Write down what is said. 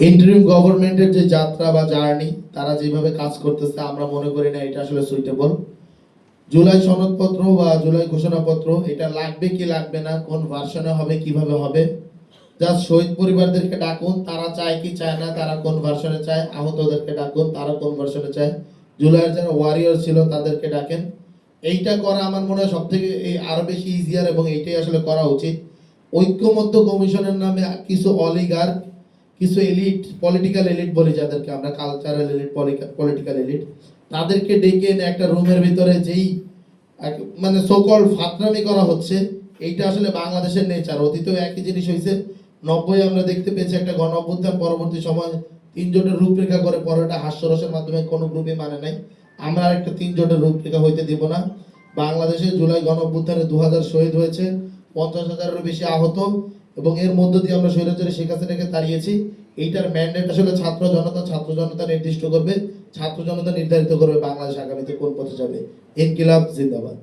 Interim গভর্নমেন্টের যে যাত্রা বা জার্নি তারা যেভাবে কাজ করতেছে, আমরা মনে করি না এটা আসলে সুইটেবল জুলাই সনদপত্র বা জুলাই ঘোষণাপত্র, এটা লাগবে কি লাগবে না, কোন ভার্সনে হবে, কীভাবে হবে জাস্ট শহীদ পরিবারদেরকে ডাকুন, তারা চায় কি চায় না, তারা কোন ভার্সনে চায়, আহতদেরকে ডাকুন, তারা কোন ভার্সনে চায়। জুলাইয়ের যারা ওয়ারিয়র ছিল, তাদেরকে ডাকেন। এইটা করা আমার মনে হয় সব থেকে এই আরও বেশি ইজিয়ার এবং এইটাই আসলে করা উচিত। ঐক্যমত্য কমিশনের নামে কিছু অলিগার কিছু এলিট পলিটিক্যাল এলিট বলি যাদেরকে আমরা কালচারাল এলিট পলিটিক্যাল এলিট তাদেরকে ডেকে এনে একটা রুমের ভিতরে যেই মানে সোকল ফাতরামি করা হচ্ছে, এইটা আসলে বাংলাদেশের নেচার অতীতেও একই জিনিস হয়েছে নব্বই আমরা দেখতে পেয়েছি একটা গণ অভ্যুত্থান পরবর্তী সময় তিন জোটের রূপরেখা করে পরে এটা হাস্যরসের মাধ্যমে কোনো গ্রুপে মানে নাই। আমরা আর একটা তিন জোটের রূপরেখা হইতে দিব না। বাংলাদেশে জুলাই গণ অভ্যুত্থানে দু হাজার শহীদ হয়েছে, পঞ্চাশ হাজারেরও বেশি আহত। এবং এর মধ্য দিয়ে আমরা স্বৈরাচারী শেখ হাসিনাকে তাড়িয়েছি। এইটার ম্যান্ডেট আসলে ছাত্র জনতা ছাত্র জনতা নির্দিষ্ট করবে। ছাত্র জনতা নির্ধারিত করবে বাংলাদেশ আগামীতে কোন পথে যাবে। ইনকিলাব জিন্দাবাদ।